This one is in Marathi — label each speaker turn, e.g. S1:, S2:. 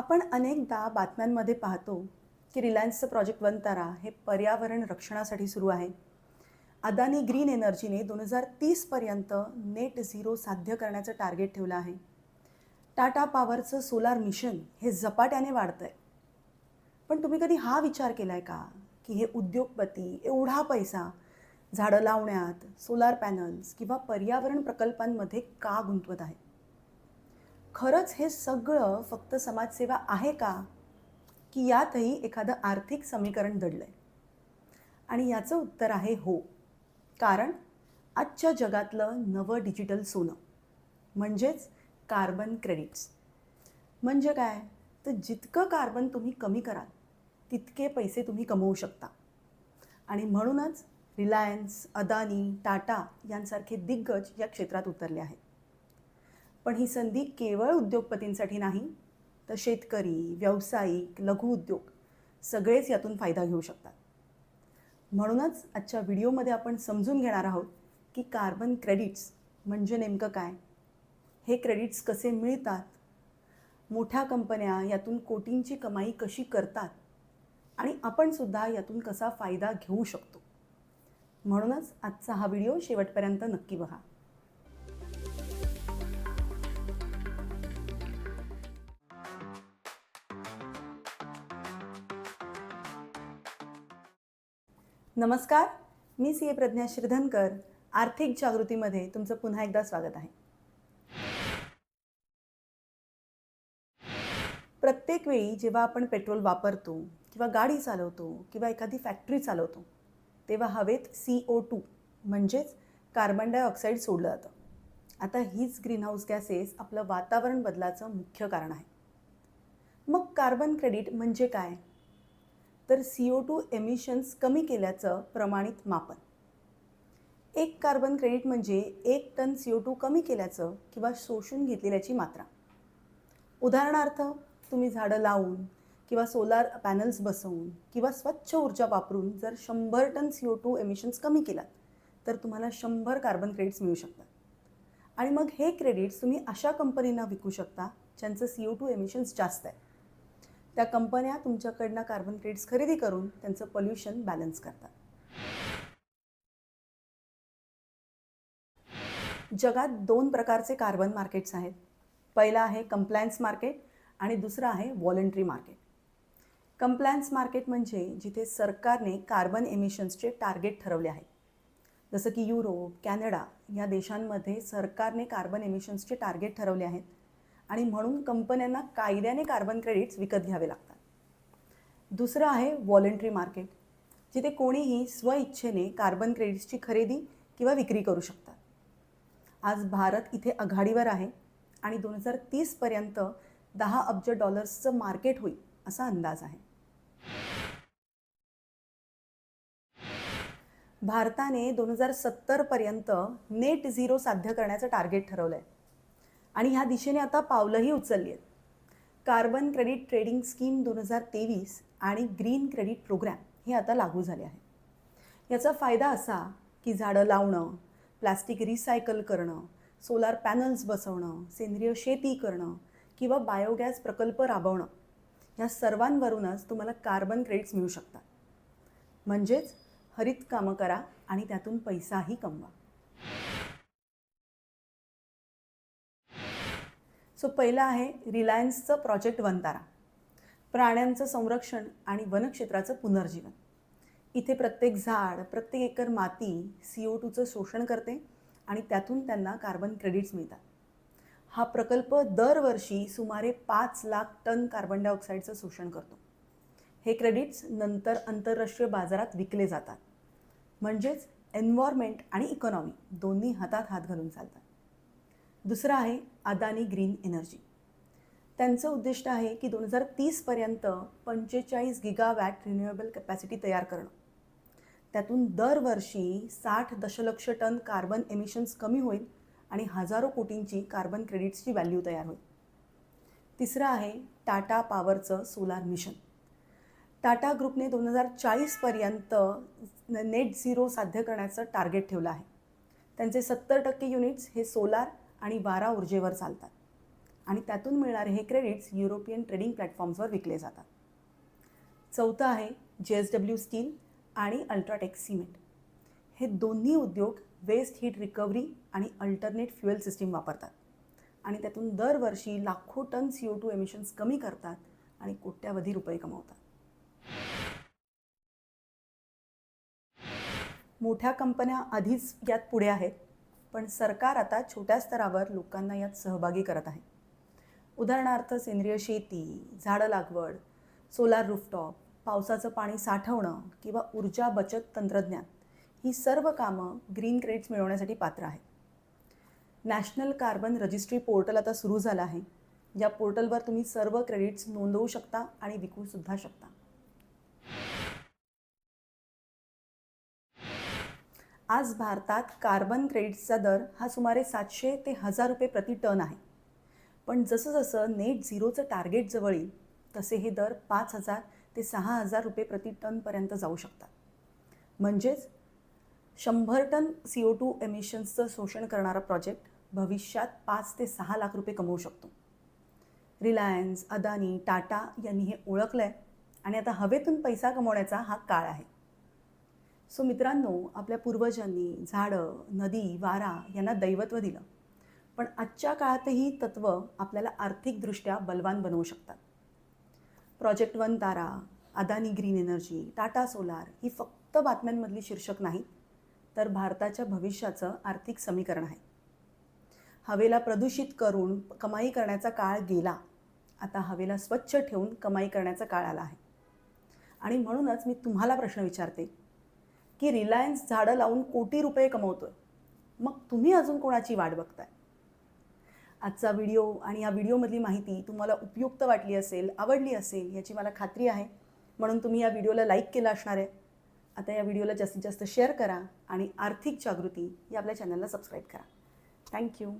S1: आपण अनेकदा बातम्यांमध्ये पाहतो की रिलायन्सचं प्रोजेक्ट वनतारा हे पर्यावरण रक्षणासाठी सुरू आहे. अदानी ग्रीन एनर्जीने दोन हजार तीसपर्यंत नेट झिरो साध्य करण्याचं टार्गेट ठेवलं आहे. टाटा पॉवरचं सोलार मिशन हे झपाट्याने वाढतं आहे पण तुम्ही कधी हा विचार केला आहे का की हे उद्योगपती एवढा पैसा झाडं लावण्यात सोलार पॅनल्स किंवा पर्यावरण प्रकल्पांमध्ये का गुंतवत आहे खरंच हे सगळं फक्त समाजसेवा आहे का? की यातही एखादं आर्थिक समीकरण दडलं आहे आणि याचं उत्तर आहे हो. कारण आजच्या जगातलं नवं डिजिटल सोनं म्हणजेच कार्बन क्रेडिट्स. म्हणजे काय? तर जितकं कार्बन तुम्ही कमी कराल तितके पैसे तुम्ही कमवू शकता. आणि म्हणूनच रिलायन्स अदानी टाटा यांसारखे दिग्गज या क्षेत्रात उतरले आहेत. पण ही संधी केवळ उद्योगपतींसाठी नाही तर शेतकरी व्यावसायिक लघुउद्योग सगळेच यातून फायदा घेऊ शकतात. म्हणूनच आजच्या व्हिडिओमध्ये आपण समजून घेणार आहोत की कार्बन क्रेडिट्स म्हणजे नेमकं काय? हे क्रेडिट्स कसे मिळतात? मोठ्या कंपन्या यातून कोटींची कमाई कशी करतात? आणि आपणसुद्धा यातून कसा फायदा घेऊ शकतो? म्हणूनच आजचा हा व्हिडिओ शेवटपर्यंत नक्की बघा. नमस्कार मी सी ए प्रज्ञा श्रीधनकर आर्थिक जागृतीमध्ये तुमचं पुन्हा एकदा स्वागत आहे. प्रत्येक वेळी जेव्हा आपण पेट्रोल वापरतो किंवा गाडी चालवतो किंवा एखादी फॅक्टरी चालवतो तेव्हा हवेत सी ओ टू म्हणजेच कार्बन डायऑक्साईड सोडलं जातं. आता हीच ग्रीनहाऊस गॅसेस आपलं वातावरण बदलाचं मुख्य कारण आहे. मग कार्बन क्रेडिट म्हणजे काय? तर सी ओ टू एमिशन्स कमी केल्याचं प्रमाणित मापन. एक कार्बन क्रेडिट म्हणजे एक टन सी ओ टू कमी केल्याचं किंवा शोषून घेतलेल्याची मात्रा. उदाहरणार्थ तुम्ही झाडं लावून किंवा सोलार पॅनल्स बसवून किंवा स्वच्छ ऊर्जा वापरून जर शंभर ton C O two emissions कमी केलात तर तुम्हाला शंभर कार्बन क्रेडिट्स मिळू शकतात. आणि मग हे क्रेडिट्स तुम्ही अशा कंपनींना विकू शकता ज्यांचं सी ओ टू एमिशन्स जास्त आहे. त्या कंपन्या तुमच्याकडनं कार्बन क्रेडिट्स खरेदी करून त्यांचं पॉल्युशन बॅलन्स करतात. जगात दोन प्रकारचे कार्बन मार्केट्स आहेत. पहिला आहे कम्प्लायन्स मार्केट आणि दुसरं आहे व्हॉलंटरी मार्केट कम्प्लायन्स मार्केट म्हणजे जिथे सरकारने कार्बन एमिशन्सचे टार्गेट ठरवले आहेत. जसं की युरोप कॅनडा या देशांमध्ये सरकारने कार्बन एमिशन्सचे टार्गेट ठरवले आहेत. आणि म्हणून कंपन्यांना कायद्याने कार्बन क्रेडिट्स विकत घ्यावे लागतात. दुसरं आहे व्हॉलेंटरी मार्केट जिथे कोणीही स्वइच्छेने कार्बन क्रेडिट्सची खरेदी किंवा विक्री करू शकतात. आज भारत इथे आघाडीवर आहे आणि दोन हजार तीसपर्यंत दहा अब्ज डॉलर्सचं मार्केट होईल असा अंदाज आहे. भारताने दोन हजार सत्तरपर्यंत नेट झिरो साध्य करण्याचं टार्गेट ठरवलं आहे आणि ह्या दिशेने आता पावलंही उचलली आहेत. कार्बन क्रेडिट ट्रेडिंग स्कीम दोन हजार तेवीस आणि ग्रीन क्रेडिट प्रोग्रॅम हे आता लागू झाले आहे. याचा फायदा असा की झाडं लावणं प्लास्टिक रिसायकल करणं सोलार पॅनल्स बसवणं सेंद्रिय शेती करणं किंवा बायोगॅस प्रकल्प राबवणं या सर्वांवरूनच तुम्हाला कार्बन क्रेडिट्स मिळू शकतात. म्हणजेच हरित कामं करा आणि त्यातून पैसाही कमवा. सो पहिलं आहे रिलायन्सचं प्रोजेक्ट वनतारा प्राण्यांचं संरक्षण आणि वनक्षेत्राचं पुनर्जीवन. इथे प्रत्येक झाड प्रत्येक एकर माती सी ओ टूचं शोषण करते आणि त्यातून त्यांना कार्बन क्रेडिट्स मिळतात. हा प्रकल्प दरवर्षी सुमारे पाच लाख टन कार्बन डायऑक्साईडचं शोषण करतो. हे क्रेडिट्स नंतर आंतरराष्ट्रीय बाजारात विकले जातात. म्हणजेच एन्व्हायरमेंट आणि इकॉनॉमी दोन्ही हातात हात घालून चालतात. दुसरं आहे अदानी ग्रीन एनर्जी. त्यांचं उद्दिष्ट आहे की दोन हजार तीसपर्यंत पंचेचाळीस गिगावॅट रिन्युएबल कॅपॅसिटी तयार करणं. त्यातून दरवर्षी साठ दशलक्ष टन कार्बन एमिशन्स कमी होईल आणि हजारो कोटींची कार्बन क्रेडिट्सची व्हॅल्यू तयार होईल. तिसरं आहे टाटा पॉवरचं सोलार मिशन. टाटा ग्रुपने दोन हजार चाळीसपर्यंत नेट झिरो साध्य करण्याचं टार्गेट ठेवलं आहे. त्यांचे सत्तर टक्के युनिट्स हे सोलार आणि वारा ऊर्जेवर चालतात. आणि त्यातून मिळणारे हे क्रेडिट्स युरोपियन ट्रेडिंग प्लॅटफॉर्म्सवर विकले जातात. चौथं आहे जे एस डब्ल्यू स्टील आणि अल्ट्राटेक सिमेंट हे दोन्ही उद्योग वेस्ट हीट रिकव्हरी आणि अल्टरनेट फ्युएल सिस्टीम वापरतात. आणि त्यातून दरवर्षी लाखो tonnes C O two emissions कमी करतात आणि कोट्यावधी रुपये कमवतात. मोठ्या कंपन्या आधीच यात पुढे आहेत. पण सरकार आता छोट्या स्तरावर लोकांना यात सहभागी करत आहे. उदाहरणार्थ सेंद्रिय शेती झाडं लागवड सोलार रूफटॉप पावसाचं पाणी साठवणं किंवा ऊर्जा बचत तंत्रज्ञान ही सर्व कामं ग्रीन क्रेडिट्स मिळवण्यासाठी पात्र आहेत नॅशनल कार्बन रजिस्ट्री पोर्टल आता सुरू झालं आहे. या पोर्टलवर तुम्ही सर्व क्रेडिट्स नोंदवू शकता आणि विकूसुद्धा शकता. आज भारतात कार्बन क्रेडिट्सचा दर हा सुमारे सातशे ते हजार रुपये प्रति टन आहे. पण जसं जसं नेट झिरोचं टार्गेट जवळ येईल तसे हे दर पाच हजार ते सहा हजार रुपये प्रति टनपर्यंत जाऊ शकतात. म्हणजेच शंभर टन सी ओ टू एमिशन्सचं शोषण करणारा प्रोजेक्ट भविष्यात पाच ते सहा लाख रुपये कमवू शकतो. रिलायन्स अदानी टाटा यांनी हे ओळखलं आहे आणि आता हवेतून पैसा कमवण्याचा हा काळ आहे. सो मित्रांनो आपल्या पूर्वजांनी झाडं नदी वारा यांना दैवत्व दिलं. पण आजच्या काळातही तत्त्व आपल्याला आर्थिकदृष्ट्या बलवान बनवू शकतात. Project one Tara Adani green energy Tata solar ही फक्त बातम्यांमधली शीर्षक नाही तर भारताच्या भविष्याचं आर्थिक समीकरण आहे. हवेला प्रदूषित करून कमाई करण्याचा काळ गेला. आता हवेला स्वच्छ ठेवून कमाई करण्याचा काळ आला आहे. आणि म्हणूनच मी तुम्हाला प्रश्न विचारते की रिलायन्स झाडं लावून कोटी रुपये कमवतोय. मग तुम्ही अजून कोणाची वाट बघताय? आजचा व्हिडिओ आणि या व्हिडिओमधली माहिती तुम्हाला उपयुक्त वाटली असेल आवडली असेल याची मला खात्री आहे. म्हणून तुम्ही या व्हिडिओला लाईक केला असणार आहे. आता या व्हिडिओला जास्तीत जास्त शेअर करा आणि आर्थिक जागृती या आपल्या चॅनलला सबस्क्राईब करा. थँक्यू